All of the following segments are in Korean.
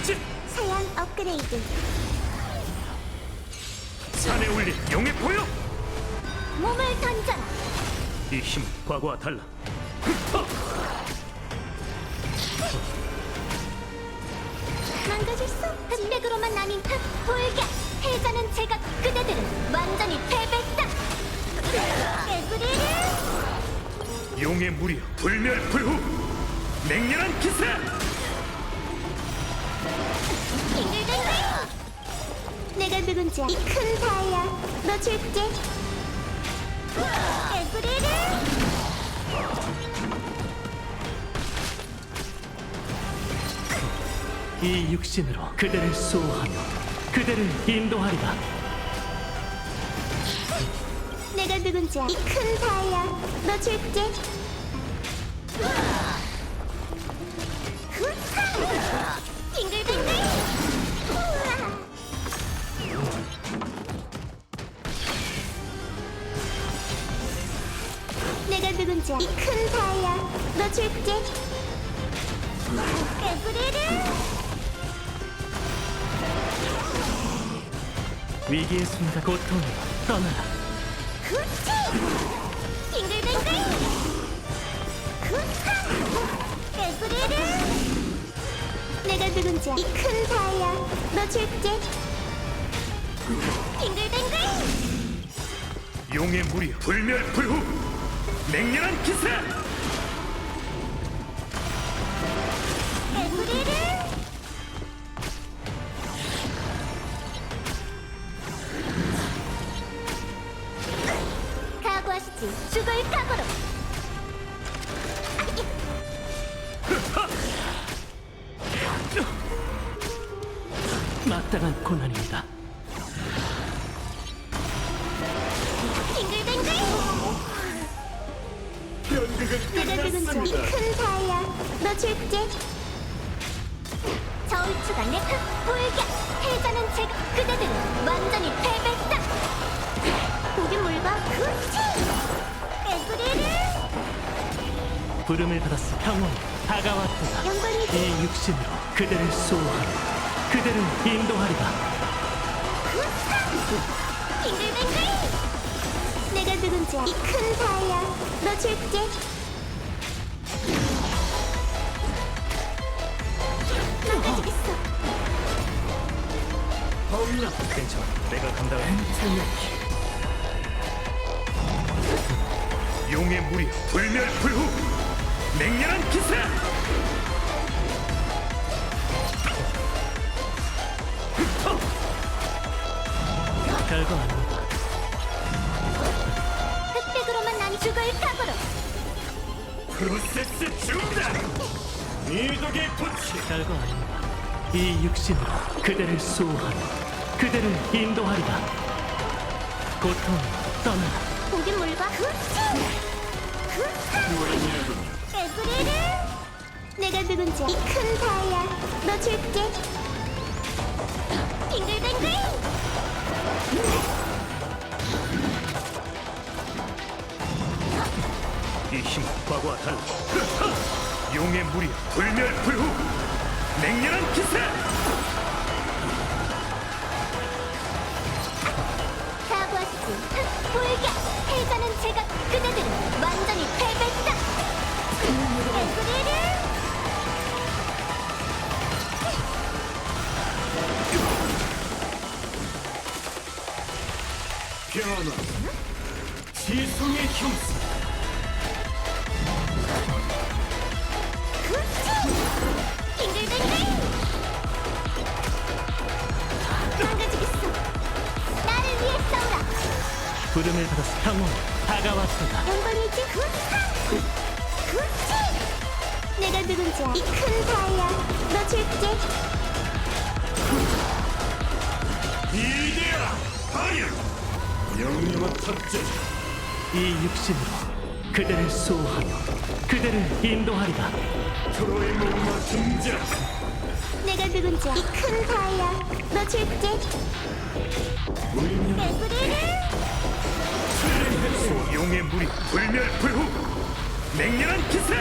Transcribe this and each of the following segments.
사양 업그레이드. 산에 올린 용의 보여 몸을 던져라 이 힘은 과거와 달라. 망가질 수 흑백으로만 나뉜 흑 불격. 해자는 제가 그대들은 완전히 패배다. 개구리를. 용의 무리여 불멸불후! 맹렬한 기세 내가 누군지 이 큰 사야. 너 줄게. 개구리를. 이 육신으로 그대를 수호하며 그대를 인도하리라. 내가 누군지 이 큰 사야. 너 줄게 너 줄게 개구리를 위기의 순간 고통으로 떠나라 후치! 빙글빙글! 후하! 개구리를! 내가 누군지 이큰 사야 너 줄게 빙글빙글! 용의 무리여 불멸 불후 맹렬한 기세 마땅한 고난입니다. 빙글빙글! 누군지 이큰 사야. 너 줄게. 저울추가 내흑 불격. 해자는 제가 그대들은 완전히 패배다. 보긴 뭘봐 후치 개구리를. 부름을 받았어. 평온. 영광이지. 이 육신으로 그대를 수호하며 그대를 인도하리라. 빙글빙글 내가 누군지 이큰 사야. 너 줄게. 망가지겠어. 괜찮아. 내가 감당할 용의 무리여 불멸불후 맹렬한 기세 별거 아닙니다 흑백으로만 난 죽을 각오로. 프로세스 중단 이독의 도치! 별거 아닙니다 이 육신으로 그대를 수호하며 그대를 인도하리라 고통으로 떠나라. 보긴 뭘봐 후치 후하 개구리를! 내가 누군지 이큰 사야 너 줄게. 빙글빙글 이 힘은 과거와 달라 용의 무리여 불멸불후! 맹렬한 기세! 흑 불격 해자는 제가 그대들은 완전히 패배다! 개구리를 변화 지성의 형사. 빙글빙글 망가지겠어 나를 위해 싸우라 부름을 받았어 평온 다가왔도다. 영광이지 후하 후치 내가 누군지 이큰 사야. 너 줄게. 이데아 파이어 영영한 탑재 이 육신으로 그대를 수호하며 그대를 인도하리라. 트로의 목마 등장 내가 누군지 이큰 사야. 너 줄게 개구리를 용의 무리 불멸불후. 맹렬한 기세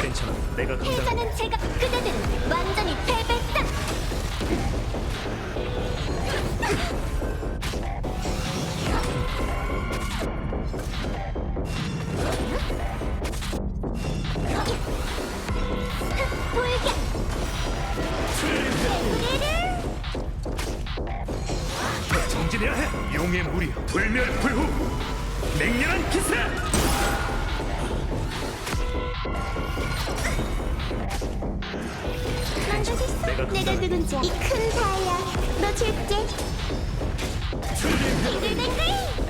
괜찮아. 내가 감당. 패자는 제가 그대들은 완전히 패배다. 불격. 개구리를 정진해야 해. 용의 무리 불멸불후. 맹렬한 기세. 수. 내가 내가 감당할 누군지 이 큰 사야. 너 줄게. 빙글빙글.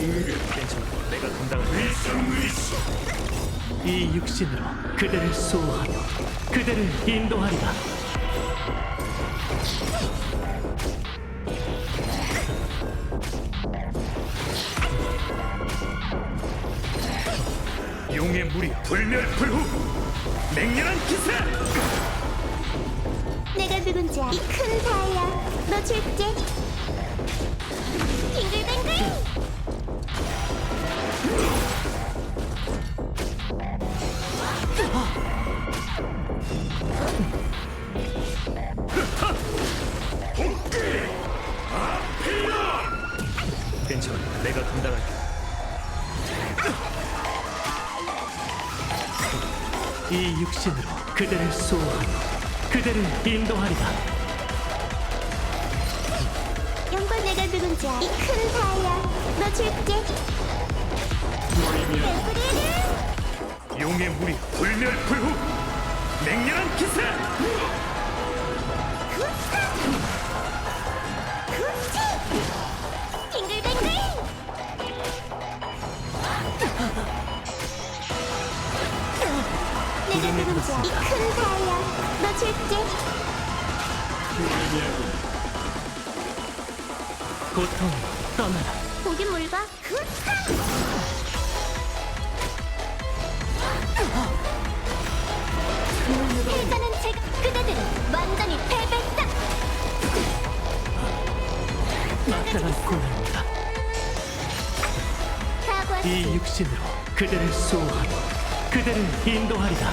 괜찮아. 내가 감당할. 이 육신으로 그대를 수호하며 그대를 인도하리라. 용의 무리 불멸불후. 맹렬한 기세. 내가 누군지 이큰 사야. 너 줄게. 괜찮아. 내가 감당할게. 이 육신으로 그대를 수호하며 그대를 인도하리라. 영광 내가 누군지 이큰 사야. 너 줄게. 용의 무리 불멸불후. 맹렬한 기세. 빙글빙글. 내가 누군지 이큰 사야. 너 줄게. 고통 떠나라. 보긴 뭘 봐. 패자는 제가 그대들은 완전히 패배다. 막강한 고난이다. 사과하지. 이 육신으로 그대를 수호하며 그대를 인도하리라.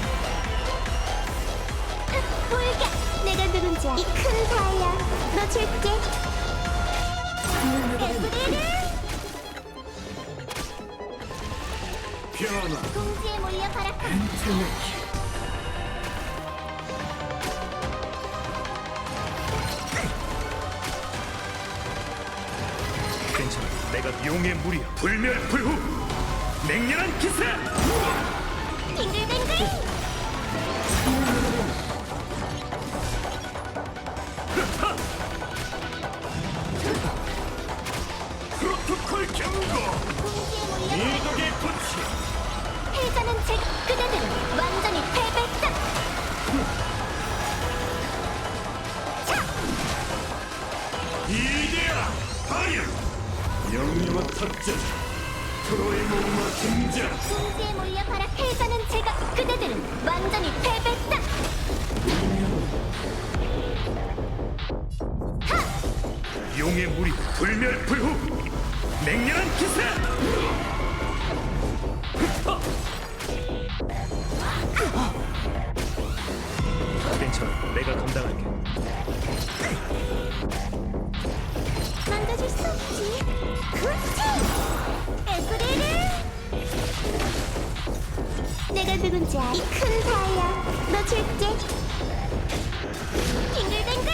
불격. 내가 누군지 이큰 사야. 너 줄게. 개구리 변화. 공지에 몰려 발악한 괜찮아. 내가 용의 무리 불멸 불후. 맹렬한 기세. 빙글빙글. 파이어. 영림한 탑재. 트로이 목마 등장. 공지에 몰려 발악 패자는 제가 그대들은 완전히 패배다. 용의 무리 불멸불후. 맹렬한 기세. 괜찮아. 내가 감당할게. 망가질 수 없지. 그렇지. 에브리를 내가 누군지 이큰 사야. 너 줄게. 빙글빙글.